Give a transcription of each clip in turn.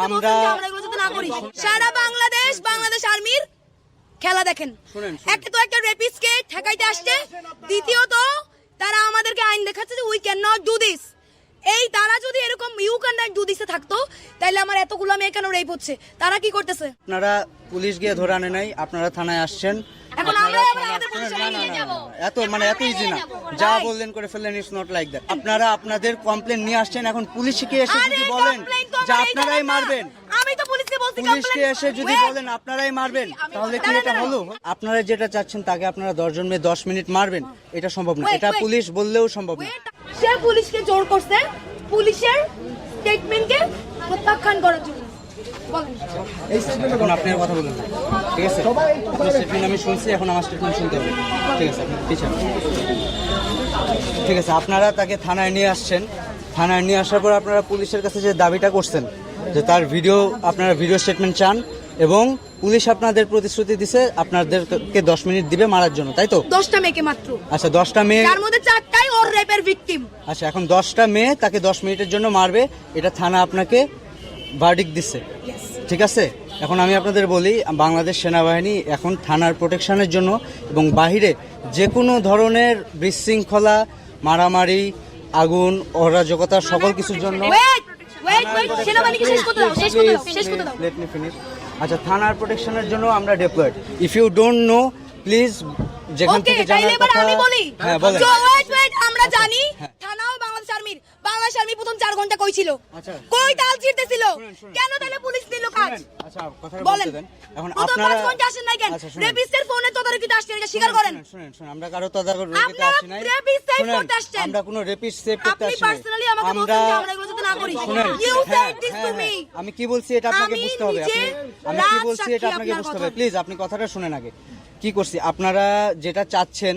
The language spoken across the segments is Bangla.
আমরা- আমরা সারা বাংলাদেশ বাংলাদেশ আর্মির খেলা দেখেন। একটা তো একটা ঠেকাইতে আসছে। দ্বিতীয়ত তারা আমাদেরকে আইন দেখাচ্ছে যে we can not do this এই তারা যদি এরকম ইউ ক্যান নট ডু দিসে থাকতো তাহলে আমার এতগুলো মেয়ে কেন রেপ হচ্ছে? তারা কি করতেছে? আপনারা পুলিশ গিয়ে ধরে আনে নাই আপনারা থানায় আসছেন। এখন আপনারা এত মানে এত ইজি না। যা বললেন করে ফেললেন ইটস নট লাইক দ্যাট আপনারা আপনাদের কমপ্লেন নিয়ে আসছেন এখন পুলিশকে এসে যদি বলেন যে আপনারাই মারবেন। আমি তো পুলিশকে এসে যদি বলেন আপনারাই মারবেন তাহলে কি এটা হলো? আপনারা যেটা চাচ্ছেন তাকে আপনারা দশজন মেয়ে দশ মিনিট মারবেন। এটা সম্ভব না। এটা পুলিশ বললেও সম্ভব না। সে পুলিশকে জোর করছে পুলিশের স্টেটমেন্টকে প্রত্যাখ্যান করার জন্য। এখন আপনি আর কথা বলুন ঠিক আছে? আপনার স্টেটমেন্ট আমি শুনছি এখন আমার স্টেটমেন্ট শুনতে হবে। ঠিক আছে পিছান ঠিক আছে আপনারা তাকে থানায় নিয়ে আসছেন। থানায় নিয়ে আসার পর আপনারা পুলিশের কাছে যে দাবিটা করছেন যে তার ভিডিও আপনারা ভিডিও স্টেটমেন্ট চান এবং পুলিশ আপনাদের প্রতিশ্রুতি দিছে আপনাদেরকে দশ মিনিট দিবে মারার জন্য তাই তো? দশটা মেয়েকে মাত্র। আচ্ছা দশটা মেয়ে তার মধ্যে চারটাই ওর রেপের ভিকটিম আচ্ছা এখন দশটা মেয়ে তাকে দশ মিনিটের জন্য মারবে। এটা থানা আপনাকে ভার্ডিক দিচ্ছে ঠিক আছে? এখন আমি আপনাদের বলি বাংলাদেশ সেনাবাহিনী এখন থানার প্রোটেকশনের জন্য এবং বাহিরে যে কোনো ধরনের বিশৃঙ্খলা মারামারি আগুন অরাজকতা সকল কিছুর জন্য আচ্ছা থানার প্রোটেকশনের জন্য আমরা deployed if you don't know please যেখান থেকে জানার কথা হ্যাঁ বলেন। আমরা জানি হ্যাঁ। থানাও বাংলাদেশ আর্মির বাংলাদেশ আর্মি প্রথম চার ঘণ্টা কই ছিল? আচ্ছা। কই তাল ছিড়তেছিল। কেন তাহলে পুলিশ দিল কাজ? আচ্ছা কথাটা বলেন। এখন আপনারা পাঁচ আসেন নাই কেন? ফোনে তদারকিতে আসছেন এটা স্বীকার করেন। শুনেন, শুনেন শুনেন আমরা কারও তদারকিতে আসি নাই। rapist save করতে আসছেন। আমরা কোনো রেপিস্ট সেভ করতে আসি নাই পার্সোনালি আমাকে বলছেন যে আমরা এগুলো যাতে না করি। You said this to me আমি কি বলছি এটা আপনাকে বুঝতে হবে আপনি। আমি কি বলছি এটা আপনাকে বুঝতে হবে। প্লিজ আপনি কথাটা শুনেন আগে। কি করছি? আপনারা যেটা চাচ্ছেন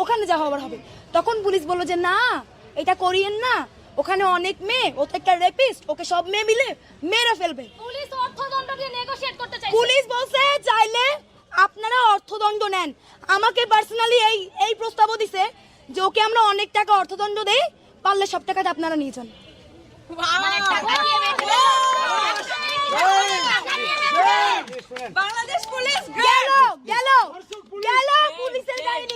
ওখানে যা হবার হবে। তখন পুলিশ বলল যে না এটা করিয়েন না। ওখানে অনেক মেয়ে ও তো একটা রেপিস্ট ওকে সব মেয়ে মিলে মেরে ফেলবে। পুলিশ অর্থদণ্ড দিয়ে নেগোশিয়েট করতে চাইছে। পুলিশ বলছে চাইলে আপনারা অর্থদণ্ড নেন। আমাকে পার্সোনালি এই এই প্রস্তাবও দিছে যে ওকে আমরা অনেক টাকা অর্থদণ্ড দেই পারলে সব টাকাটা আপনারা নিয়ে যান। মানে বাংলাদেশ পুলিশ গেল গেল গেল পুলিশের কাহিনী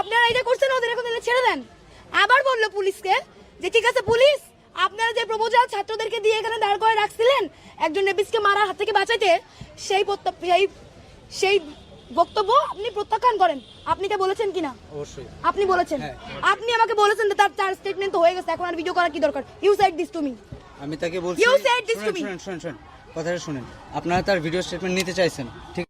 আপনারা এটা করছেন ওদের এখন ছেড়ে দেন। আবার বলল পুলিশকে যে ঠিক আছে পুলিশ আপনারা যে প্রপোজাল ছাত্রদেরকে দিয়ে এখানে দাঁড় করে রাখছিলেন একজন নেবিসকে মারার হাত থেকে বাঁচাইতে সেই সেই সেই বক্তব্য আপনি প্রত্যাখ্যান করেন। আপনি এটা বলেছেন কিনা? অবশ্যই। আপনি বলেছেন। হ্যাঁ। আপনি আমাকে বলেছেন যে তার তার স্টেটমেন্ট তো হয়ে গেছে এখন আর ভিডিও করার কি দরকার? You said this to me আমি তাকে বলছি this to শুনেন me. শুনেন শুনেন শুনেন। কথাটা শুনেন। আপনারা তার ভিডিও স্টেটমেন্ট নিতে চাইছেন। ঠিক